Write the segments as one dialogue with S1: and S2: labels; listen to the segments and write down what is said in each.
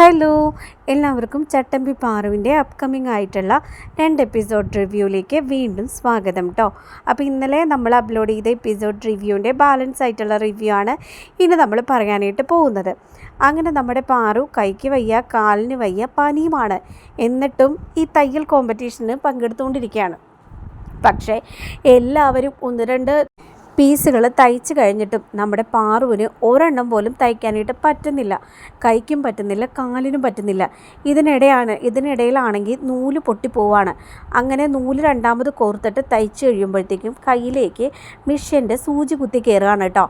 S1: Hello എല്ലാവർക്കും ചട്ടമ്പി പാറുവിന്റെ upcoming ആയിട്ടുള്ള രണ്ട് എപ്പിസോഡ് റിവ്യൂയിലേക്ക് വീണ്ടും സ്വാഗതം കേട്ടോ അപ്പോൾ ഇന്നലെ നമ്മൾ അപ്ലോഡ് ചെയ്ത എപ്പിസോഡ് റിവ്യൂവിന്റെ ബാലൻസ് ആയിട്ടുള്ള റിവ്യൂ ആണ് ഇനി നമ്മൾ പറയാനായിട്ട് പോകുന്നത്. അങ്ങനെ നമ്മുടെ പാറു കൈക്ക് വയ്യ കാലിന് വയ്യ പനിയുമാണ്. എന്നിട്ടും ഈ തയ്യൽ കോമ്പറ്റീഷന് പങ്കെടുത്തുകൊണ്ടിരിക്കുകയാണ്. പക്ഷേ എല്ലാവരും ഒന്ന് രണ്ട് പീസുകൾ തയ്ച്ച് കഴിഞ്ഞിട്ടും നമ്മുടെ പാറുവിന് ഒരെണ്ണം പോലും തയ്ക്കാനായിട്ട് പറ്റുന്നില്ല. കൈക്കും പറ്റുന്നില്ല കാലിനും പറ്റുന്നില്ല. ഇതിനിടെയാണ് ഇതിനിടയിലാണെങ്കിൽ നൂൽ പൊട്ടിപ്പോവാണ് അങ്ങനെ നൂൽ രണ്ടാമത് കോർത്തിട്ട് തയ്ച്ച് കഴിയുമ്പോഴത്തേക്കും കയ്യിലേക്ക് മിഷ്യന്റെ സൂചി കുത്തി കയറുകയാണ് കേട്ടോ.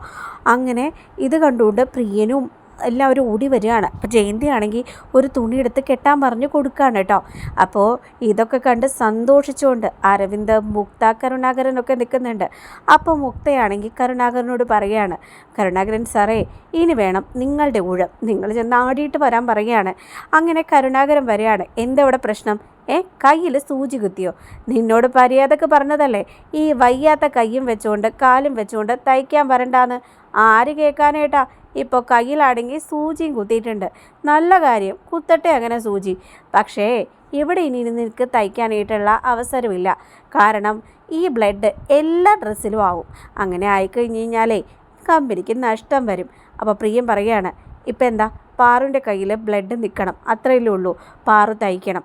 S1: അങ്ങനെ ഇത് കണ്ടുകൊണ്ട് പ്രിയനും എല്ലാവരും ഓടി വരികയാണ്. അപ്പോൾ ജയന്തി ആണെങ്കിൽ ഒരു തുണി എടുത്ത് കെട്ടാൻ പറഞ്ഞ് കൊടുക്കുകയാണ് കേട്ടോ. അപ്പോൾ ഇതൊക്കെ കണ്ട് സന്തോഷിച്ചുകൊണ്ട് അരവിന്ദ് മുക്ത കരുണാകരനൊക്കെ നിൽക്കുന്നുണ്ട്. അപ്പോൾ മുക്തയാണെങ്കിൽ കരുണാകരനോട് പറയുകയാണ്. കരുണാകരൻ സാറേ ഇനി വേണം നിങ്ങളുടെ ഊഴം. നിങ്ങൾ ചെന്ന് ആടിയിട്ട് വരാൻ പറയുകയാണ്. അങ്ങനെ കരുണാകരൻ വരികയാണ്. എന്തവിടെ പ്രശ്നം? ഏ കയ്യിൽ സൂചി കുത്തിയോ? നിന്നോട് മര്യാദയ്ക്ക് പറഞ്ഞതല്ലേ ഈ വയ്യാത്ത കയ്യും വെച്ചുകൊണ്ട് കാലും വെച്ചുകൊണ്ട് തയ്ക്കാൻ വരണ്ടാന്ന്? ആര് കേൾക്കാനേട്ടാ ഇപ്പോൾ കയ്യിലാണെങ്കിൽ സൂചിയും കുത്തിയിട്ടുണ്ട്. നല്ല കാര്യം കുത്തട്ടെ അങ്ങനെ സൂചി. പക്ഷേ ഇവിടെ ഇനി നിനക്ക് തയ്ക്കാനായിട്ടുള്ള അവസരമില്ല. കാരണം ഈ ബ്ലഡ് എല്ലാ ഡ്രസ്സിലും ആവും. അങ്ങനെ ആയിക്കഴിഞ്ഞ് കഴിഞ്ഞാലേ കമ്പനിക്ക് നഷ്ടം വരും. അപ്പോൾ പ്രിയം പറയുകയാണ് ഇപ്പം എന്താ? പാറുവിന്റെ കയ്യിൽ ബ്ലഡ് നിൽക്കണം. അത്രയല്ലേ ഉള്ളൂ. പാറു തയ്ക്കണം.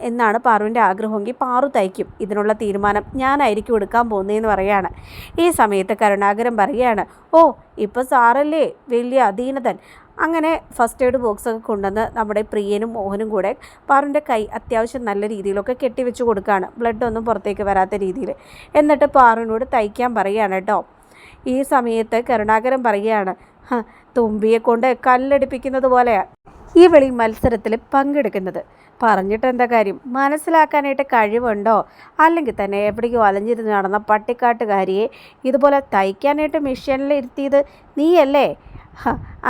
S1: എന്നാണ് പാറുവിന്റെ ആഗ്രഹമെങ്കിൽ പാറു തയ്ക്കും. ഇതിനുള്ള തീരുമാനം ഞാനായിരിക്കും എടുക്കാൻ പോകുന്നതെന്ന് പറയാണ്. ഈ സമയത്ത് കരുണാകരൻ പറയുകയാണ് ഓ ഇപ്പോൾ സാറല്ലേ വലിയ അധീനതൻ. അങ്ങനെ ഫസ്റ്റ് എയ്ഡ് ബോക്സൊക്കെ കൊണ്ടുവന്ന് നമ്മുടെ പ്രിയനും മോഹനും കൂടെ പാറുവിന്റെ കൈ അത്യാവശ്യം നല്ല രീതിയിലൊക്കെ കെട്ടിവെച്ച് കൊടുക്കുകയാണ്. ബ്ലഡൊന്നും പുറത്തേക്ക് വരാത്ത രീതിയിൽ. എന്നിട്ട് പാറുവിനോട് തയ്ക്കാൻ പറയുകയാണ് കേട്ടോ. ഈ സമയത്ത് കരുണാകരൻ പറയുകയാണ് "ഹ, തുമ്പിയെ കൊണ്ട് കല്ലടിപ്പിക്കുന്നത് പോലെയാണ് ഈ വെളി മത്സരത്തിൽ പങ്കെടുക്കുന്നത്. പറഞ്ഞിട്ട് എന്താ കാര്യം? മനസ്സിലാക്കാനായിട്ട് കഴിവുണ്ടോ? അല്ലെങ്കിൽ തന്നെ എവിടേക്കോ അലഞ്ഞിരുന്ന് നടന്ന പട്ടിക്കാട്ടുകാരിയെ ഇതുപോലെ തയ്ക്കാനായിട്ട് മിഷനിൽ ഇരുത്തിയത് നീയല്ലേ?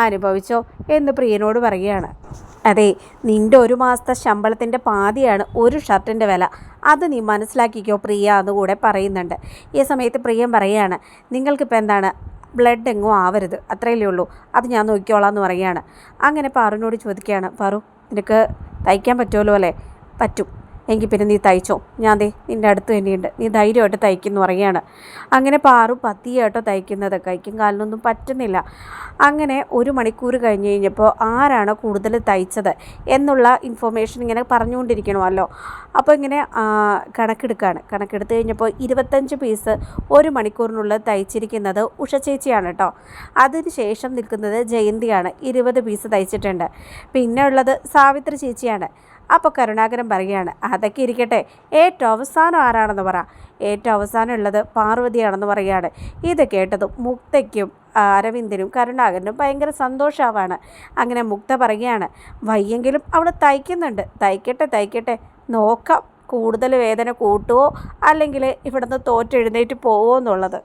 S1: അനുഭവിച്ചോ എന്ന് പ്രിയനോട് പറയുകയാണ്. അതെ നിന്റെ ഒരു മാസത്തെ ശമ്പളത്തിന്റെ പാതിയാണ് ഒരു ഷർട്ടിന്റെ വില. അത് നീ മനസ്സിലാക്കിക്കോ പ്രിയ അതുകൂടെ പറയുന്നുണ്ട്. ഈ സമയത്ത് പ്രിയം പറയുകയാണ് നിങ്ങൾക്കിപ്പോൾ എന്താണ് ബ്ലഡ് എങ്ങും ആവരുത്. അത്രയല്ലേ ഉള്ളൂ. അത് ഞാൻ നോക്കിക്കോളാം എന്ന് പറയുകയാണ്. അങ്ങനെ പാറുവിനോട് ചോദിക്കുകയാണ് പാറു നിനക്ക് തയ്ക്കാൻ പറ്റുമല്ലോ അല്ലേ? പറ്റും. എങ്കിൽ പിന്നെ നീ തയ്ച്ചോ. ഞാൻ ദേ നിന്റെ അടുത്ത് തന്നെയുണ്ട്. നീ ധൈര്യമായിട്ട് തയ്ക്കുന്നു പറയുകയാണ്. അങ്ങനെ പാറു പത്തിയായിട്ടോ തയ്ക്കുന്നത്. കൈക്കും കാലിനൊന്നും പറ്റുന്നില്ല. അങ്ങനെ ഒരു മണിക്കൂർ കഴിഞ്ഞ് കഴിഞ്ഞപ്പോൾ ആരാണ് കൂടുതൽ തയ്ച്ചത് എന്നുള്ള ഇൻഫോർമേഷൻ ഇങ്ങനെ പറഞ്ഞുകൊണ്ടിരിക്കണമല്ലോ. അപ്പോൾ ഇങ്ങനെ കണക്കെടുക്കുകയാണ് കണക്കെടുത്ത് കഴിഞ്ഞപ്പോൾ ഇരുപത്തഞ്ച് പീസ് ഒരു മണിക്കൂറിനുള്ളിൽ തയ്ച്ചിരിക്കുന്നത് ഉഷ ചേച്ചിയാണ് കേട്ടോ. അതിന് ശേഷം നിൽക്കുന്നത് ജയന്തിയാണ്. ഇരുപത് പീസ് തയ്ച്ചിട്ടുണ്ട്. പിന്നെ ഉള്ളത് സാവിത്രി ചേച്ചിയാണ്. അപ്പോൾ കരുണാകരൻ പറയുകയാണ് അതൊക്കെ ഇരിക്കട്ടെ ഏറ്റവും അവസാനം ആരാണെന്ന് പറ. ഏറ്റവും അവസാനം ഉള്ളത് പാർവതിയാണെന്ന് പറയുകയാണ്. ഇത് കേട്ടതും മുക്തയ്ക്കും അരവിന്ദനും കരുണാകരനും ഭയങ്കര സന്തോഷമാവാണ് അങ്ങനെ മുക്ത പറയുകയാണ് വയ്യെങ്കിലും അവിടെ തയ്ക്കുന്നുണ്ട്. തയ്ക്കട്ടെ തയ്ക്കട്ടെ. നോക്കാം കൂടുതൽ വേദന കൂട്ടുവോ അല്ലെങ്കിൽ ഇവിടുന്ന് തോറ്റെഴുന്നേറ്റ് പോവോ എന്നുള്ളത്.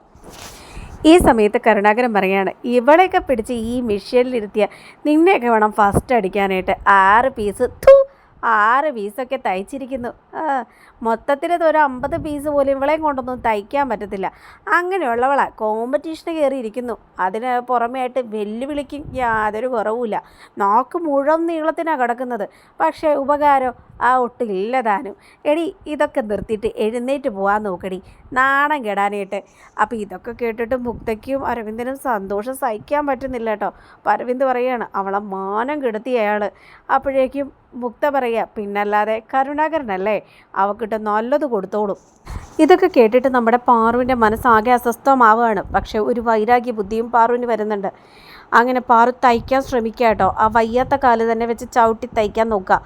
S1: ഈ സമയത്ത് കരുണാകരൻ പറയാണ് ഇവളെയൊക്കെ പിടിച്ച് ഈ മെഷീനിലിരുത്തിയ നിന്നെയൊക്കെ വേണം ഫസ്റ്റ് അടിക്കാനായിട്ട്. ആറ് പീസ് ഥൂ ആറ് പീസൊക്കെ തയ്ച്ചിരിക്കുന്നു. മൊത്തത്തിൽ ഒരു അമ്പത് പീസ് പോലും ഇവളെയും കൊണ്ടൊന്നും തയ്ക്കാൻ പറ്റത്തില്ല. അങ്ങനെയുള്ളവളാ കോമ്പറ്റീഷന് കയറിയിരിക്കുന്നു. അതിന് പുറമെയായിട്ട് വെല്ലുവിളിക്കും യാതൊരു കുറവുമില്ല. നാക്ക് മുഴുവൻ നീളത്തിനാണ് കിടക്കുന്നത്. പക്ഷേ ഉപകാരം ആ ഒട്ടില്ല താനും എടി ഇതൊക്കെ നിർത്തിയിട്ട് എഴുന്നേറ്റ് പോകാൻ നോക്കടി. നാണം കെടാനായിട്ട്. അപ്പോൾ ഇതൊക്കെ കേട്ടിട്ട് മുക്തയ്ക്കും അരവിന്ദനും സന്തോഷം സഹിക്കാൻ പറ്റുന്നില്ല കേട്ടോ അപ്പോൾ അരവിന്ദ് പറയുകയാണ് അവളെ മാനം കെടുത്തി അയാൾ അപ്പോഴേക്കും മുക്ത പറയുക പിന്നല്ലാതെ കരുണാകരനല്ലേ? അവക്കിട്ട് നല്ലത് കൊടുത്തോളും. ഇതൊക്കെ കേട്ടിട്ട് നമ്മുടെ പാറുവിന്റെ മനസ്സാകെ അസ്വസ്ഥമാവുകയാണ് പക്ഷേ ഒരു വൈരാഗ്യ ബുദ്ധിയും പാറുവിന് വരുന്നുണ്ട്. അങ്ങനെ പാറു തയ്ക്കാൻ ശ്രമിക്കുക കേട്ടോ ആ വയ്യാത്ത കാൽ തന്നെ വെച്ച് ചവിട്ടി തയ്ക്കാൻ നോക്കുക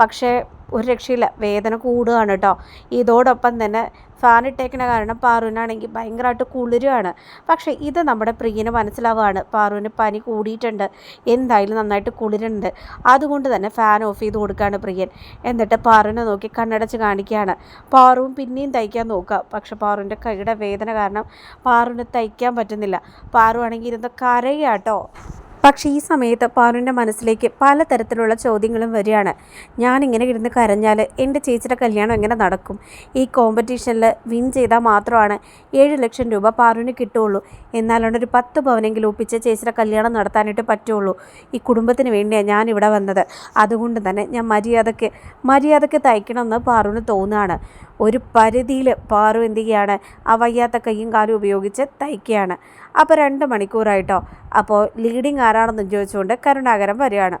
S1: പക്ഷേ ഒരു രക്ഷയില്ല. വേദന കൂടുകയാണ് കേട്ടോ ഇതോടൊപ്പം തന്നെ ഫാൻ ഇട്ടേക്കണ കാരണം പാറുവിനാണെങ്കിൽ ഭയങ്കരമായിട്ട് കുളിരുവാണ്. പക്ഷേ ഇത് നമ്മുടെ പ്രിയന് മനസ്സിലാവുകയാണ് പാറുവിന് പനി കൂടിയിട്ടുണ്ട്. എന്തായാലും നന്നായിട്ട് കുളിരുണ്ട്. അതുകൊണ്ട് തന്നെ ഫാൻ ഓഫ് ചെയ്ത് കൊടുക്കുകയാണ് പ്രിയൻ. എന്നിട്ട് പാറുവിനെ നോക്കി കണ്ണടച്ച് കാണിക്കുകയാണ്. പാറുവും പിന്നെയും തയ്ക്കാൻ നോക്കുക. പക്ഷെ പാറുവിന്റെ കൈയുടെ വേദന കാരണം പാറുവിന് തയ്ക്കാൻ പറ്റുന്നില്ല. പാറുവാണെങ്കിൽ ഇരുന്ന് കരയാട്ടോ പക്ഷേ ഈ സമയത്ത് പാറുവിന്റെ മനസ്സിലേക്ക് പലതരത്തിലുള്ള ചോദ്യങ്ങളും വരികയാണ്. ഞാനിങ്ങനെ ഇരുന്ന് കരഞ്ഞാൽ എന്റെ ചേച്ചിയുടെ കല്യാണം എങ്ങനെ നടക്കും? ഈ കോമ്പറ്റീഷനിൽ വിൻ ചെയ്താൽ മാത്രമാണ് ഏഴ് ലക്ഷം രൂപ പാറുവിന് കിട്ടുകയുള്ളൂ. എന്നാലാണ് ഒരു പത്ത് പവനെങ്കിലും ഒപ്പിച്ച് ചേച്ചിയുടെ കല്യാണം നടത്താനായിട്ട് പറ്റുള്ളൂ ഈ കുടുംബത്തിന് വേണ്ടിയാണ് ഞാൻ ഇവിടെ വന്നത്. അതുകൊണ്ട് തന്നെ ഞാൻ മര്യാദയ്ക്ക് മര്യാദയ്ക്ക് തയ്ക്കണമെന്ന് പാറുവിന് തോന്നുകയാണ്. ഒരു പരിധിയിൽ പാറു എന്ത് ചെയ്യുകയാണ്? ആ വയ്യാത്ത കൈയും കാലും ഉപയോഗിച്ച് തയ്ക്കുകയാണ്. അപ്പോൾ രണ്ട് മണിക്കൂറായിട്ടോ? അപ്പോൾ ലീഡിങ് ആരാണെന്ന് ചോദിച്ചുകൊണ്ട് കരുണാകരം വരികയാണ്.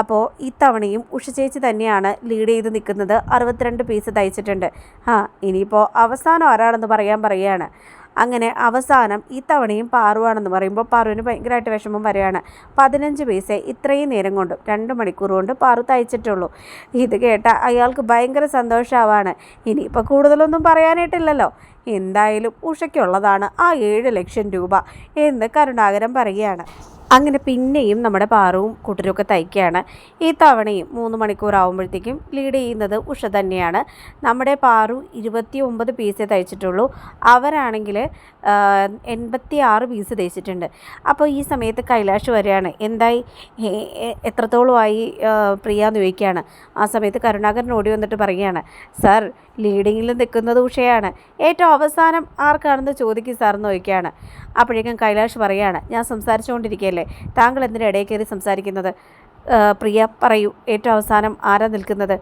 S1: അപ്പോൾ ഇത്തവണയും ഉഷ ചേച്ചി തന്നെയാണ് ലീഡ് ചെയ്ത് നിൽക്കുന്നത്. അറുപത്തിരണ്ട് പീസ് തയ്ച്ചിട്ടുണ്ട്. ആ ഇനിയിപ്പോൾ അവസാനം ആരാണെന്ന് പറയാൻ പറയുകയാണ്. അങ്ങനെ അവസാനം ഈ തവണയും പാറുവാണെന്ന് പറയുമ്പോൾ പാറുവിന് ഭയങ്കരമായിട്ട് വിഷമം വരികയാണ് പതിനഞ്ച് പൈസ ഇത്രയും നേരം കൊണ്ട് രണ്ട് മണിക്കൂർ കൊണ്ട് പാറു തയ്ച്ചിട്ടുള്ളൂ. ഇത് കേട്ട അയാൾക്ക് ഭയങ്കര സന്തോഷമാവാണ് ഇനിയിപ്പോൾ കൂടുതലൊന്നും പറയാനായിട്ടില്ലല്ലോ. എന്തായാലും ഉഷയ്ക്കുള്ളതാണ് ആ ഏഴ് ലക്ഷം രൂപ എന്ന് കരുണാകരൻ പറയുകയാണ്. അങ്ങനെ പിന്നെയും നമ്മുടെ പാറവും കൂട്ടരൊക്കെ തയ്ക്കുകയാണ്. ഈ തവണയും മൂന്ന് മണിക്കൂർ ആകുമ്പോഴത്തേക്കും ലീഡ് ചെയ്യുന്നത് ഉഷ തന്നെയാണ്. നമ്മുടെ പാറു ഇരുപത്തി ഒമ്പത് പീസേ തയ്ച്ചിട്ടുള്ളൂ. അവരാണെങ്കിൽ എൺപത്തി ആറ് പീസ് തയ്ച്ചിട്ടുണ്ട്. അപ്പോൾ ഈ സമയത്ത് കൈലാഷ് വരികയാണ് എന്തായി? എത്രത്തോളമായി പ്രിയ എന്ന് ചോദിക്കുകയാണ്. ആ സമയത്ത് കരുണാകരൻ ഓടി വന്നിട്ട് പറയുകയാണ് സാർ ലീഡിങ്ങിൽ നിൽക്കുന്നത് ഉഷയാണ്. ഏറ്റവും അവസാനം ആർക്കാണെന്ന് ചോദിക്കും സാർ എന്ന് ചോദിക്കുകയാണ്. അപ്പോഴേക്കും കൈലാഷ് പറയുകയാണ് ഞാൻ സംസാരിച്ചുകൊണ്ടിരിക്കുകയല്ലേ? താങ്കൾ എന്തിനാ ഇടയിൽ കയറി സംസാരിക്കുന്നത്? പ്രിയ പറയൂ ഏറ്റവും അവസാനം ആരാ നിൽക്കുന്നത്?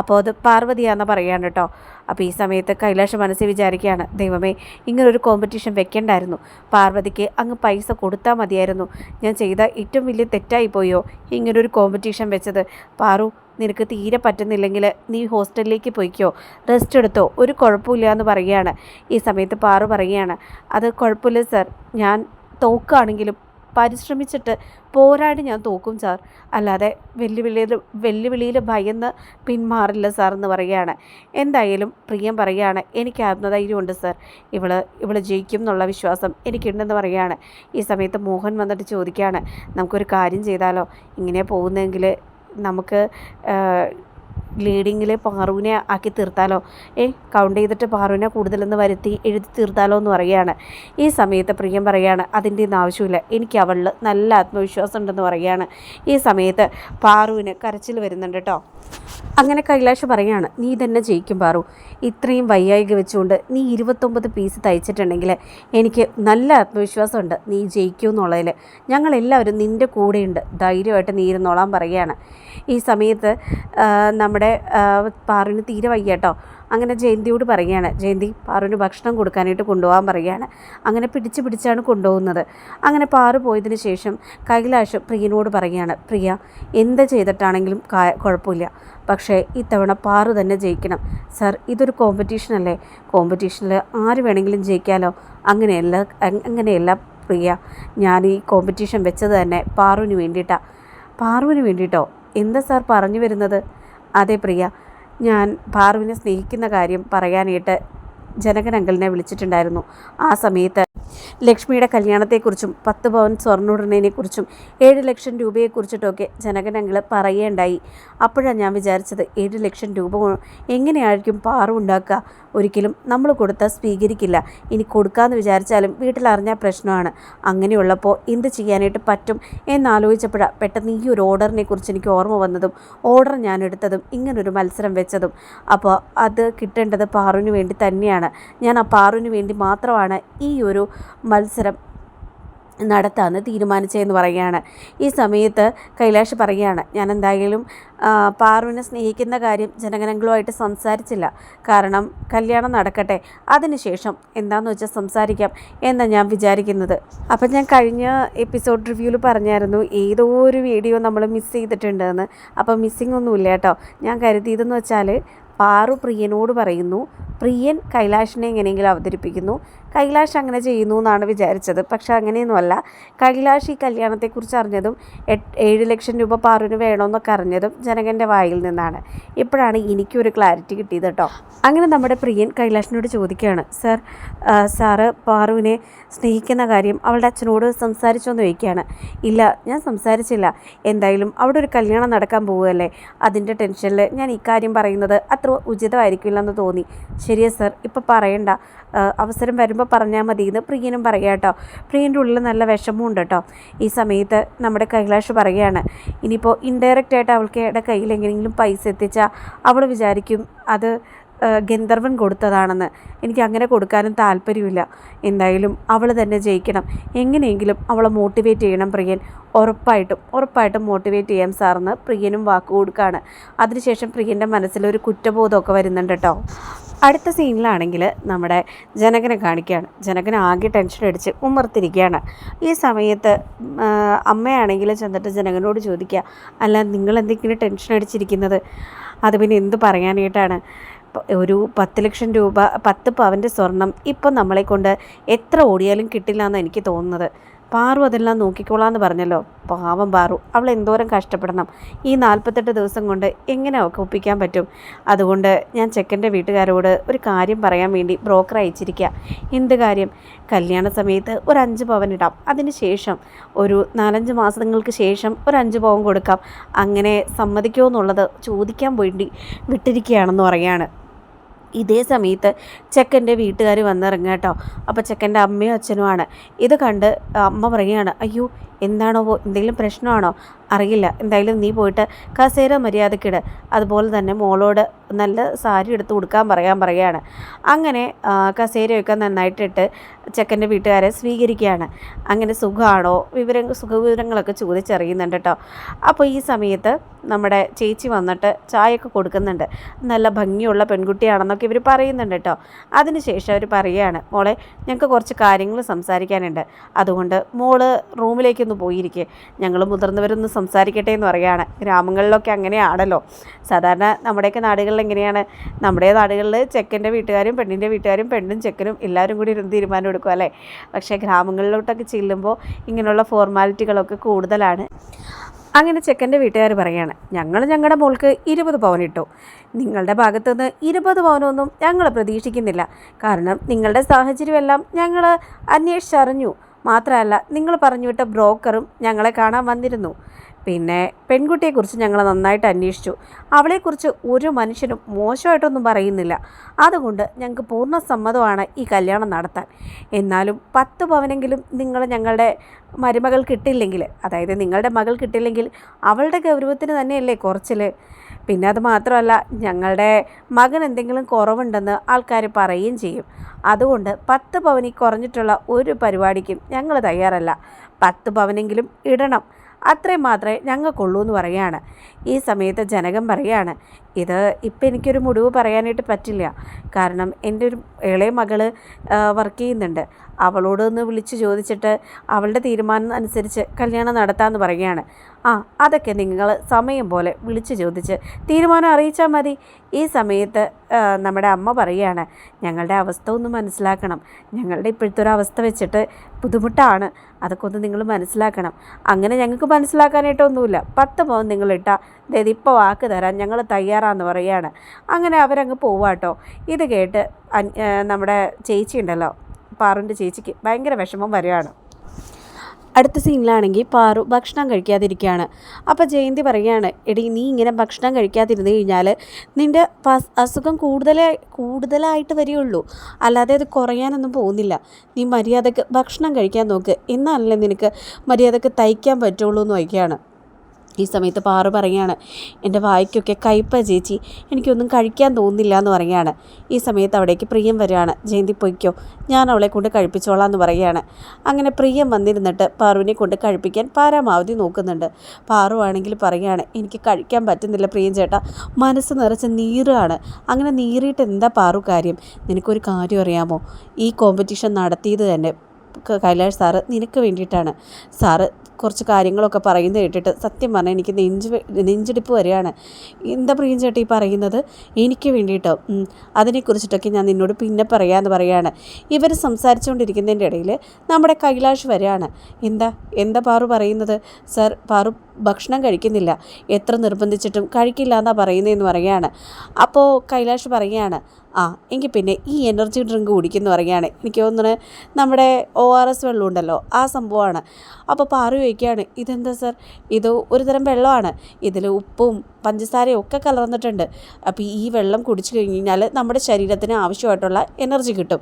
S1: അപ്പോൾ അത് പാർവതിയാണെന്ന് പറയാണ് കേട്ടോ. അപ്പോൾ ഈ സമയത്ത് കൈലാഷ് മനസ്സിൽ വിചാരിക്കുകയാണ് ദൈവമേ ഇങ്ങനൊരു കോമ്പറ്റീഷൻ വെക്കേണ്ടായിരുന്നു. പാർവതിക്ക് അങ്ങ് പൈസ കൊടുത്താൽ മതിയായിരുന്നു. ഞാൻ ചെയ്ത ഏറ്റവും വലിയ തെറ്റായി പോയോ ഇങ്ങനൊരു കോമ്പറ്റീഷൻ വെച്ചത്. പാറു നിനക്ക് തീരെ പറ്റുന്നില്ലെങ്കിൽ നീ ഹോസ്റ്റലിലേക്ക് പോയിക്കോ. റെസ്റ്റ് എടുത്തോ. ഒരു കുഴപ്പമില്ല എന്ന് പറയുകയാണ്. ഈ സമയത്ത് പാറു പറയുകയാണ് അത് കുഴപ്പമില്ല സർ. ഞാൻ തോക്കാണെങ്കിലും പരിശ്രമിച്ചിട്ട് പോരാടി ഞാൻ തോക്കും സാർ. അല്ലാതെ വെല്ലുവിളിയിൽ വെല്ലുവിളിയിൽ ഭയന്ന് പിന്മാറില്ല സാർ എന്ന് പറയുകയാണ്. എന്തായാലും പ്രിയം പറയുകയാണ് എനിക്ക് ആത്മധൈര്യമുണ്ട് സാർ. ഇവൾ ഇവൾ ജയിക്കും എന്നുള്ള വിശ്വാസം എനിക്കുണ്ടെന്ന് പറയുകയാണ്. ഈ സമയത്ത് മോഹൻ വന്നിട്ട് ചോദിക്കുകയാണ് നമുക്കൊരു കാര്യം ചെയ്താലോ? ഇങ്ങനെ പോകുന്നെങ്കിൽ നമുക്ക് ലീഡിങ്ങിൽ പാറുവിനെ ആക്കി തീർത്താലോ? ഏ കൗണ്ട് ചെയ്തിട്ട് പാറുവിനെ കൂടുതലെന്ന് വരുത്തി എഴുതി തീർത്താലോ എന്ന് പറയുകയാണ്. ഈ സമയത്ത് പ്രിയം പറയുകയാണ് അതിന്റെ ഒന്നും ആവശ്യമില്ല. എനിക്ക് അവളിൽ നല്ല ആത്മവിശ്വാസം ഉണ്ടെന്ന് പറയുകയാണ്. ഈ സമയത്ത് പാറുവിന് കരച്ചിൽ വരുന്നുണ്ട് കേട്ടോ അങ്ങനെ കൈലാഷ് പറയാണ് നീ തന്നെ ജയിക്കും പാറു. ഇത്രയും വയ്യായിക വെച്ചുകൊണ്ട് നീ ഇരുപത്തൊമ്പത് പീസ് തയ്ച്ചിട്ടുണ്ടെങ്കിൽ എനിക്ക് നല്ല ആത്മവിശ്വാസമുണ്ട് നീ ജയിക്കും എന്നുള്ളതിൽ. ഞങ്ങളെല്ലാവരും നിന്റെ കൂടെയുണ്ട്. ധൈര്യമായിട്ട് നീ ഇരുന്നോളാൻ പറയുകയാണ് ഈ സമയത്ത് നമ്മുടെ പാറുവിന് തീരെ വയ്യ അങ്ങനെ ജയന്തിയോട് പറയുകയാണ് ജയന്തി പാറുവിന് ഭക്ഷണം കൊടുക്കാനായിട്ട് കൊണ്ടുപോകാൻ പറയുകയാണ് അങ്ങനെ പിടിച്ച് പിടിച്ചാണ് കൊണ്ടുപോകുന്നത്. അങ്ങനെ പാറു പോയതിന് ശേഷം കൈലാഷ് പ്രിയനോട് പറയുകയാണ് പ്രിയ എന്ത് ചെയ്തിട്ടാണെങ്കിലും കുഴപ്പമില്ല. പക്ഷേ ഇത്തവണ പാറു തന്നെ ജയിക്കണം. സർ ഇതൊരു കോമ്പറ്റീഷൻ അല്ലേ? കോമ്പറ്റീഷനിൽ ആര് വേണമെങ്കിലും ജയിക്കാലോ? അങ്ങനെയല്ല അങ്ങനെയല്ല പ്രിയ. ഞാൻ ഈ കോമ്പറ്റീഷൻ വെച്ചത് തന്നെ പാറുവിന് വേണ്ടിയിട്ടാണ് പാറുവിന് വേണ്ടിയിട്ടോ? എന്താ സാർ പറഞ്ഞു വരുന്നത്? അതെ പ്രിയ. ഞാൻ പാറുവിനെ സ്നേഹിക്കുന്ന കാര്യം പറയാനായിട്ട് ജനകൻ അങ്കിളിനെ വിളിച്ചിട്ടുണ്ടായിരുന്നു. ആ സമയത്ത് ലക്ഷ്മിയുടെ കല്യാണത്തെക്കുറിച്ചും പത്ത് പവൻ സ്വർണുടനെക്കുറിച്ചും ഏഴ് ലക്ഷം രൂപയെക്കുറിച്ചിട്ടൊക്കെ ജനകൻ ജനകനങ്ങൾ പറയേണ്ടായി അപ്പോഴാണ് ഞാൻ വിചാരിച്ചത് ഏഴ് ലക്ഷം രൂപ എങ്ങനെയായിരിക്കും പാറു ഉണ്ടാക്കുക? ഒരിക്കലും നമ്മൾ കൊടുത്താൽ സ്വീകരിക്കില്ല. ഇനി കൊടുക്കാമെന്ന് വിചാരിച്ചാലും വീട്ടിലറിഞ്ഞാൽ പ്രശ്നമാണ്. അങ്ങനെയുള്ളപ്പോൾ എന്ത് ചെയ്യാനായിട്ട് പറ്റും എന്നാലോചിച്ചപ്പോഴാണ് പെട്ടെന്ന് ഈ ഒരു ഓർഡറിനെ കുറിച്ച് എനിക്ക് ഓർമ്മ വന്നതും ഓർഡർ ഞാൻ എടുത്തതും ഇങ്ങനൊരു മത്സരം വെച്ചതും. അപ്പോൾ അത് കിട്ടേണ്ടത് പാറുവിന് വേണ്ടി തന്നെയാണ്. ഞാൻ ആ പാറുവിന് വേണ്ടി മാത്രമാണ് ഈ ഒരു മത്സരം നടത്താമെന്ന് തീരുമാനിച്ചതെന്ന് പറയുകയാണ്. ഈ സമയത്ത് കൈലാഷ് പറയുകയാണ് ഞാൻ എന്തായാലും പാർവിനെ സ്നേഹിക്കുന്ന കാര്യം ജനഗണങ്ങളുമായിട്ട് സംസാരിച്ചില്ല. കാരണം കല്യാണം നടക്കട്ടെ. അതിനുശേഷം എന്താണെന്ന് വെച്ചാൽ സംസാരിക്കാം എന്നാണ് ഞാൻ വിചാരിക്കുന്നത്. അപ്പം ഞാൻ കഴിഞ്ഞ എപ്പിസോഡ് റിവ്യൂവിൽ പറഞ്ഞായിരുന്നു ഏതോ ഒരു വീഡിയോ നമ്മൾ മിസ് ചെയ്തിട്ടുണ്ടെന്ന്. അപ്പം മിസ്സിംഗ് ഒന്നുമില്ല കേട്ടോ. ഞാൻ കരുതിയതെന്ന് വെച്ചാൽ പാറു പ്രിയനോട് പറയുന്നു പ്രിയൻ കൈലാഷിനെ എങ്ങനെയെങ്കിലും അവതരിപ്പിക്കുന്നു. കൈലാഷ് അങ്ങനെ ചെയ്യുന്നു എന്നാണ് വിചാരിച്ചത്. പക്ഷെ അങ്ങനെയൊന്നുമല്ല. കൈലാഷ് ഈ കല്യാണത്തെക്കുറിച്ച് അറിഞ്ഞതും എട്ട് ഏഴ് ലക്ഷം രൂപ പാറുവിന് വേണമെന്നൊക്കെ അറിഞ്ഞതും ജനകന്റെ വായിൽ നിന്നാണ്. ഇപ്പോഴാണ് എനിക്കൊരു ക്ലാരിറ്റി കിട്ടിയത് കേട്ടോ. അങ്ങനെ നമ്മുടെ പ്രിയൻ കൈലാഷിനോട് ചോദിക്കുകയാണ് സർ സാറ് പാറുവിനെ സ്നേഹിക്കുന്ന കാര്യം അവളുടെ അച്ഛനോട് സംസാരിച്ചോന്ന് ചോദിക്കുകയാണ്. ഇല്ല ഞാൻ സംസാരിച്ചില്ല. എന്തായാലും അവിടെ ഒരു കല്യാണം നടക്കാൻ പോവുകയല്ലേ? അതിന്റെ ടെൻഷനിൽ ഞാൻ ഇക്കാര്യം പറയുന്നത് അത്ര ഉചിതമായിരിക്കില്ലെന്ന് തോന്നി. ശരിയാ സർ. ഇപ്പോൾ പറയണ്ട. അവസരം വരുമ്പോൾ പറഞ്ഞാൽ മതി എന്ന് പ്രിയനും പറയുക കേട്ടോ. പ്രിയന്റെ ഉള്ളിൽ നല്ല വിഷമമുണ്ട് കേട്ടോ. ഈ സമയത്ത് നമ്മുടെ കൈലാഷ് പറയുകയാണ് ഇനിയിപ്പോൾ ഇൻഡയറക്റ്റ് ആയിട്ട് അവൾക്ക് കയ്യിൽ എങ്ങനെയെങ്കിലും പൈസ എത്തിച്ചാൽ അവൾ വിചാരിക്കും അത് ഗന്ധർവൻ കൊടുത്തതാണെന്ന്. എനിക്ക് അങ്ങനെ കൊടുക്കാനും താല്പര്യമില്ല. എന്തായാലും അവൾ തന്നെ ജയിക്കണം. എങ്ങനെയെങ്കിലും അവളെ മോട്ടിവേറ്റ് ചെയ്യണം പ്രിയൻ. ഉറപ്പായിട്ടും ഉറപ്പായിട്ടും മോട്ടിവേറ്റ് ചെയ്യാം സാറിന് പ്രിയനും വാക്ക് കൊടുക്കുകയാണ് അതിനുശേഷം പ്രിയന്റെ മനസ്സിലൊരു കുറ്റബോധമൊക്കെ വരുന്നുണ്ട് കേട്ടോ. അടുത്ത സീനിലാണെങ്കിൽ നമ്മുടെ ജനകനെ കാണിക്കുകയാണ്. ജനകൻ ആകെ ടെൻഷൻ അടിച്ച് ഉമ്മർത്തിരിക്കുകയാണ് ഈ സമയത്ത് അമ്മയാണെങ്കിൽ ചെന്നിട്ട് ജനകനോട് ചോദിക്കുക അല്ല നിങ്ങൾ എന്തെങ്കിലും ടെൻഷൻ അടിച്ചിരിക്കുന്നത്? അത് പിന്നെ എന്ത് പറയാനായിട്ടാണ്? ഒരു പത്ത് ലക്ഷം രൂപ പത്ത് പവന്റെ സ്വർണം ഇപ്പം നമ്മളെ കൊണ്ട് എത്ര ഓടിയാലും കിട്ടില്ല എന്ന് എനിക്ക് തോന്നുന്നത്. പാറു അതെല്ലാം നോക്കിക്കോളാം എന്ന് പറഞ്ഞല്ലോ. പാവം പാറു. അവൾ എന്തോരം കഷ്ടപ്പെടണം. ഈ നാൽപ്പത്തെട്ട് ദിവസം കൊണ്ട് എങ്ങനെ അവൾക്ക് ഒപ്പിക്കാൻ പറ്റും? അതുകൊണ്ട് ഞാൻ ചെക്കന്റെ വീട്ടുകാരോട് ഒരു കാര്യം പറയാൻ വേണ്ടി ബ്രോക്കർ അയച്ചിരിക്കുക എന്ത് കാര്യം? കല്യാണ സമയത്ത് ഒരു അഞ്ച് പവൻ ഇടാം. അതിന് ശേഷം ഒരു നാലഞ്ച് മാസങ്ങൾക്ക് ശേഷം ഒരു അഞ്ച് പവൻ കൊടുക്കാം. അങ്ങനെ സമ്മതിക്കുമോ എന്നുള്ളത് ചോദിക്കാൻ വേണ്ടി വിട്ടിരിക്കുകയാണെന്ന് പറയാണ് ഇതേ സമയത്ത് ചെക്കന്റെ വീട്ടുകാർ വന്നിറങ്ങുക കേട്ടോ. അപ്പോൾ ചെക്കന്റെ അമ്മയും അച്ഛനുമാണ് ഇത് കണ്ട് അമ്മ പറയുകയാണ് അയ്യോ എന്താണോ എന്തെങ്കിലും പ്രശ്നമാണോ? അറിയില്ല എന്തായാലും നീ പോയിട്ട് കസേര മര്യാദക്കിട് അതുപോലെ തന്നെ മോളോട് നല്ല സാരി എടുത്ത് കൊടുക്കാൻ പറയാൻ പറയുകയാണ്. അങ്ങനെ കസേരയൊക്കെ നന്നായിട്ടിട്ട് ചെക്കന്റെ വീട്ടുകാരെ സ്വീകരിക്കുകയാണ്. അങ്ങനെ സുഖമാണോ വിവര സുഖവിവരങ്ങളൊക്കെ ചോദിച്ചറിയുന്നുണ്ട് കേട്ടോ അപ്പോൾ ഈ സമയത്ത് നമ്മുടെ ചേച്ചി വന്നിട്ട് ചായയൊക്കെ കൊടുക്കുന്നുണ്ട്. നല്ല ഭംഗിയുള്ള പെൺകുട്ടിയാണെന്നൊക്കെ ഇവർ പറയുന്നുണ്ട് കേട്ടോ അതിനുശേഷം അവർ പറയുകയാണ് മോളെ ഞങ്ങൾക്ക് കുറച്ച് കാര്യങ്ങൾ സംസാരിക്കാനുണ്ട്. അതുകൊണ്ട് മോൾ റൂമിലേക്കൊന്ന് പോയിരിക്കേ. ഞങ്ങൾ മുതിർന്നവരൊന്ന് സംസാരിക്കട്ടെ എന്ന് പറയുകയാണ്. ഗ്രാമങ്ങളിലൊക്കെ അങ്ങനെയാണല്ലോ. സാധാരണ നമ്മുടെയൊക്കെ നാടുകളിൽ എങ്ങനെയാണ്? നമ്മുടെ നാടുകളിൽ ചെക്കന്റെ വീട്ടുകാരും പെണ്ണിന്റെ വീട്ടുകാരും പെണ്ണും ചെക്കനും എല്ലാവരും കൂടി ഇരുന്ന് തീരുമാനം എടുക്കും അല്ലേ? പക്ഷേ ഗ്രാമങ്ങളിലോട്ടൊക്കെ ചെല്ലുമ്പോൾ ഇങ്ങനെയുള്ള ഫോർമാലിറ്റികളൊക്കെ കൂടുതലാണ്. അങ്ങനെ ചെക്കന്റെ വീട്ടുകാർ പറയാണ് ഞങ്ങൾ ഞങ്ങളുടെ മോൾക്ക് ഇരുപത് പവൻ ഇട്ടു. നിങ്ങളുടെ ഭാഗത്തു നിന്ന് ഇരുപത് പവനൊന്നും ഞങ്ങൾ പ്രതീക്ഷിക്കുന്നില്ല. കാരണം നിങ്ങളുടെ സാഹചര്യമെല്ലാം ഞങ്ങൾ അന്വേഷിച്ചറിഞ്ഞു. മാത്രമല്ല നിങ്ങൾ പറഞ്ഞു വിട്ട ബ്രോക്കറും ഞങ്ങളെ കാണാൻ വന്നിരുന്നു. പിന്നെ പെൺകുട്ടിയെക്കുറിച്ച് ഞങ്ങൾ നന്നായിട്ട് അന്വേഷിച്ചു. അവളെക്കുറിച്ച് ഒരു മനുഷ്യനും മോശമായിട്ടൊന്നും പറയുന്നില്ല. അതുകൊണ്ട് ഞങ്ങൾക്ക് പൂർണ സമ്മതമാണ് ഈ കല്യാണം നടത്താൻ. എന്നാലും പത്ത് പവനെങ്കിലും നിങ്ങൾ ഞങ്ങളുടെ മരുമകൾ കിട്ടില്ലെങ്കിൽ അതായത് നിങ്ങളുടെ മകൾ കിട്ടില്ലെങ്കിൽ അവളുടെ ഗൗരവത്തിന് തന്നെയല്ലേ കുറച്ചിൽ പിന്നെ അത് മാത്രമല്ല ഞങ്ങളുടെ മകൻ എന്തെങ്കിലും കുറവുണ്ടെന്ന് ആൾക്കാർ പറയുകയും ചെയ്യും. അതുകൊണ്ട് പത്ത് പവനി കുറഞ്ഞിട്ടുള്ള ഒരു പരിപാടിക്കും ഞങ്ങൾ തയ്യാറല്ല. പത്ത് പവനെങ്കിലും ഇടണം. അത്രയും മാത്രമേ ഞങ്ങൾക്കുള്ളൂ എന്ന് പറയുകയാണ്. ഈ സമയത്ത് ജനകം പറയുകയാണ് ഇത് ഇപ്പം എനിക്കൊരു മുടിവ് പറയാനായിട്ട് പറ്റില്ല. കാരണം എന്റെ ഒരു ഇളയ മകൾ വർക്ക് ചെയ്യുന്നുണ്ട്. അവളോട് ഒന്ന് വിളിച്ച് ചോദിച്ചിട്ട് അവളുടെ തീരുമാനം അനുസരിച്ച് കല്യാണം നടത്താമെന്ന് പറയുകയാണ്. ആ അതൊക്കെ നിങ്ങൾ സമയം പോലെ വിളിച്ച് ചോദിച്ച് തീരുമാനം അറിയിച്ചാൽ മതി. ഈ സമയത്ത് നമ്മുടെ അമ്മ പറയുകയാണ് ഞങ്ങളുടെ അവസ്ഥ ഒന്ന് മനസ്സിലാക്കണം. ഞങ്ങളുടെ ഇപ്പോഴത്തെ ഒരു അവസ്ഥ വെച്ചിട്ട് ബുദ്ധിമുട്ടാണ്. അതൊക്കെ ഒന്ന് നിങ്ങൾ മനസ്സിലാക്കണം. അങ്ങനെ ഞങ്ങൾക്ക് മനസ്സിലാക്കാനായിട്ടൊന്നുമില്ല. പത്ത് പവൻ നിങ്ങളിട്ടാൽ അതായത് ഇപ്പോൾ വാക്ക് തരാൻ ഞങ്ങൾ തയ്യാറാന്ന് പറയുകയാണ് അങ്ങനെ അവരങ്ങ് പോവാട്ടോ ഇത് കേട്ട് നമ്മുടെ ചേച്ചി ഉണ്ടല്ലോ പാറുന്റെ ചേച്ചിക്ക് ഭയങ്കര വിഷമം വരികയാണ്. അടുത്ത സീനിലാണെങ്കിൽ പാറു ഭക്ഷണം കഴിക്കാതിരിക്കുകയാണ്. അപ്പോൾ ജയന്തി പറയുകയാണ് എടി നീ ഇങ്ങനെ ഭക്ഷണം കഴിക്കാതിരുന്ന് കഴിഞ്ഞാൽ നിന്റെ അസുഖം കൂടുതലായി കൂടുതലായിട്ട് വരികയുള്ളൂ. അല്ലാതെ അത് കുറയാനൊന്നും പോകുന്നില്ല. നീ മര്യാദയ്ക്ക് ഭക്ഷണം കഴിക്കാൻ നോക്ക്. എന്നാലല്ലേ നിനക്ക് മര്യാദയ്ക്ക് തയ്ക്കാൻ പറ്റുള്ളൂ എന്ന് വയ്ക്കുകയാണ്. ഈ സമയത്ത് പാറു പറയുകയാണ് എന്റെ വായിക്കൊക്കെ കയ്പ ചേച്ചി എനിക്കൊന്നും കഴിക്കാൻ തോന്നുന്നില്ല എന്ന് പറയുകയാണ്. ഈ സമയത്ത് അവിടേക്ക് പ്രിയം വരികയാണ്. ജയന്തി പൊയ്ക്കോ ഞാൻ അവളെ കൊണ്ട് കഴിപ്പിച്ചോളാം എന്ന് പറയുകയാണ്. അങ്ങനെ പ്രിയം വന്നിരുന്നിട്ട് പാറുവിനെ കൊണ്ട് കഴിപ്പിക്കാൻ പരമാവധി നോക്കുന്നുണ്ട്. പാറു ആണെങ്കിൽ പറയുകയാണ് എനിക്ക് കഴിക്കാൻ പറ്റുന്നില്ല പ്രിയം ചേട്ടാ മനസ്സ് നിറച്ച് നീറാണ് അങ്ങനെ നീറിയിട്ട് എന്താ പാറു കാര്യം? നിനക്കൊരു കാര്യം അറിയാമോ? ഈ കോമ്പറ്റീഷൻ നടത്തിയത് തന്നെ കൈലാഷ് സാറ് നിനക്ക് വേണ്ടിയിട്ടാണ്. സാറ് കുറച്ച് കാര്യങ്ങളൊക്കെ പറയുന്നത് കേട്ടിട്ട് സത്യം പറഞ്ഞാൽ എനിക്ക് നെഞ്ച് നെഞ്ചിടിപ്പ് വരികയാണ് എന്താ പ്രിയം ചേട്ടി പറയുന്നത്? എനിക്ക് വേണ്ടിയിട്ടോ അതിനെക്കുറിച്ചിട്ടൊക്കെ ഞാൻ നിന്നോട് പിന്നെ പറയാമെന്ന് പറയാണ്. ഇവർ സംസാരിച്ചുകൊണ്ടിരിക്കുന്നതിന്റെ ഇടയിൽ നമ്മുടെ കൈലാഷ് വരികയാണ് എന്താ എന്താ പാറു പറയുന്നത്? സർ പാറു ഭക്ഷണം കഴിക്കുന്നില്ല. എത്ര നിർബന്ധിച്ചിട്ടും കഴിക്കില്ല എന്നാണ് പറയുന്നതെന്ന് പറയുകയാണ്. അപ്പോൾ കൈലാഷ് പറയുകയാണ് ആ എങ്കിൽ പിന്നെ ഈ എനർജി ഡ്രിങ്ക് കുടിക്കുന്നു പറയുകയാണ്. എനിക്ക് തോന്നുന്നത് നമ്മുടെ ഒ ആർ എസ് വെള്ളം ഉണ്ടല്ലോ ആ സംഭവമാണ്. അപ്പോൾ പാറു ചോദിക്കുകയാണ് ഇതെന്താ സർ ഇത് ഒരു തരം വെള്ളമാണ്. ഇതിൽ ഉപ്പും പഞ്ചസാരയും ഒക്കെ കലർന്നിട്ടുണ്ട്. അപ്പോൾ ഈ വെള്ളം കുടിച്ചു കഴിഞ്ഞാൽ നമ്മുടെ ശരീരത്തിന് ആവശ്യമായിട്ടുള്ള എനർജി കിട്ടും.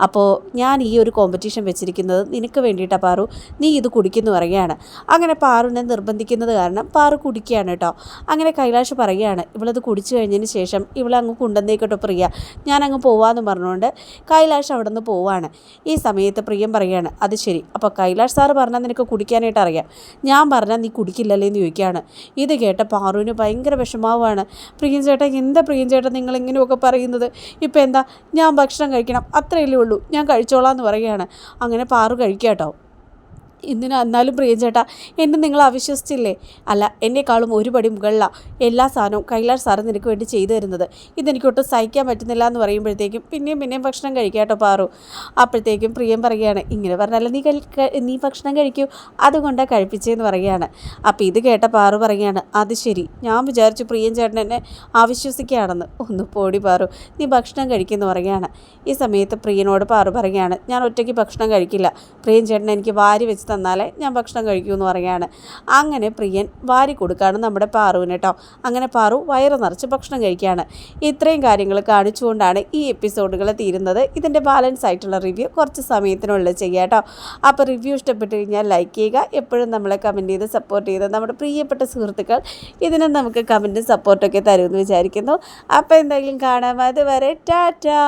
S1: അപ്പോൾ ഞാൻ ഈ ഒരു കോമ്പറ്റീഷൻ വെച്ചിരിക്കുന്നത് നിനക്ക് വേണ്ടിയിട്ടാണ് പാറു. നീ ഇത് കുടിക്കുന്നു പറയുകയാണ്. അങ്ങനെ പാറുവിനെ നിർബന്ധിക്കുന്നത് കാരണം പാറു കുടിക്കുകയാണ് കേട്ടോ. അങ്ങനെ കൈലാഷ് പറയുകയാണ് ഇവളത് കുടിച്ചു കഴിഞ്ഞതിന് ശേഷം ഇവളെ അങ്ങ് കുണ്ടന്നേക്കട്ടോ പ്രിയ. ഞാൻ അങ്ങ് പോവാന്ന് പറഞ്ഞുകൊണ്ട് കൈലാഷ് അവിടെ നിന്ന് പോവാണ്. ഈ സമയത്ത് പ്രിയം പറയുകയാണ് അത് ശരി. അപ്പോൾ കൈലാഷ് സാറ് പറഞ്ഞാൽ നിനക്ക് കുടിക്കാനായിട്ട് അറിയാം. ഞാൻ പറഞ്ഞാൽ നീ കുടിക്കില്ലല്ലേ എന്ന് ചോദിക്കുകയാണ്. ഇത് കേട്ട പാറുവിന് ഭയങ്കര വിഷമാവുകയാണ് പ്രിയൻ ചേട്ടാ എന്താ പ്രിയൻ ചേട്ടാ നിങ്ങൾ ഇങ്ങനെയൊക്കെ പറയുന്നത്? ഇപ്പം എന്താ ഞാൻ ഭക്ഷണം കഴിക്കണം അത്രയല്ലേ ഉള്ളൂ ഞാൻ കഴിച്ചോളാം എന്ന് പറയുകയാണ്. അങ്ങനെ പാറു കഴിക്കുക കേട്ടോ എന്തിനാ എന്നാലും പ്രിയ ചേട്ടാ എന്നെ നിങ്ങൾ അവിശ്വസിച്ചില്ലേ? അല്ല എന്നെക്കാളും ഒരു പടി മുകളിലാണ് എല്ലാ സാധനവും കൈലാഷ് സാറ് നിനക്ക് വേണ്ടി ചെയ്തു തരുന്നത്. ഇതെനിക്കൊട്ടും സഹിക്കാൻ പറ്റുന്നില്ല എന്ന് പറയുമ്പോഴത്തേക്കും പിന്നെയും പിന്നെയും ഭക്ഷണം കഴിക്കാട്ടോ പാറു. അപ്പോഴത്തേക്കും പ്രിയം പറയുകയാണ് ഇങ്ങനെ പറഞ്ഞാൽ നീ നീ ഭക്ഷണം കഴിക്കൂ. അതുകൊണ്ടാണ് കഴിപ്പിച്ചതെന്ന് പറയുകയാണ്. അപ്പോൾ ഇത് കേട്ട പാറു പറയുകയാണ് അത് ശരി. ഞാൻ വിചാരിച്ചു പ്രിയൻ ചേട്ടൻ എന്നെ അവിശ്വസിക്കുകയാണെന്ന്. ഒന്ന് പോടി പാറു നീ ഭക്ഷണം കഴിക്കുമെന്ന് പറയുകയാണ്. ഈ സമയത്ത് പ്രിയനോട് പാറു പറയുകയാണ് ഞാൻ ഒറ്റയ്ക്ക് ഭക്ഷണം കഴിക്കില്ല. പ്രിയൻ ചേട്ടൻ എനിക്ക് വാരി വെച്ച് തന്നാലേ ഞാൻ ഭക്ഷണം കഴിക്കൂ എന്ന് പറയുകയാണ് അങ്ങനെ പ്രിയൻ വാരി കൊടുക്കുകയാണ് നമ്മുടെ പാറുവിന് കേട്ടോ അങ്ങനെ പാറു വയറ് നിറച്ച് ഭക്ഷണം കഴിക്കുകയാണ് ഇത്രയും കാര്യങ്ങൾ കാണിച്ചുകൊണ്ടാണ് ഈ എപ്പിസോഡുകൾ തീരുന്നത്. ഇതിന്റെ ബാലൻസ് ആയിട്ടുള്ള റിവ്യൂ കുറച്ച് സമയത്തിനുള്ളിൽ ചെയ്യാം കേട്ടോ അപ്പോൾ റിവ്യൂ ഇഷ്ടപ്പെട്ട് കഴിഞ്ഞാൽ ലൈക്ക് ചെയ്യുക. എപ്പോഴും നമ്മളെ കമന്റ് ചെയ്ത് സപ്പോർട്ട് ചെയ്ത് നമ്മുടെ പ്രിയപ്പെട്ട സുഹൃത്തുക്കൾ ഇതിനെ നമുക്ക് കമന്റും സപ്പോർട്ടൊക്കെ തരുമെന്ന് വിചാരിക്കുന്നു. അപ്പോൾ എന്തായാലും കാണാം. അതുവരെ ടാറ്റാ!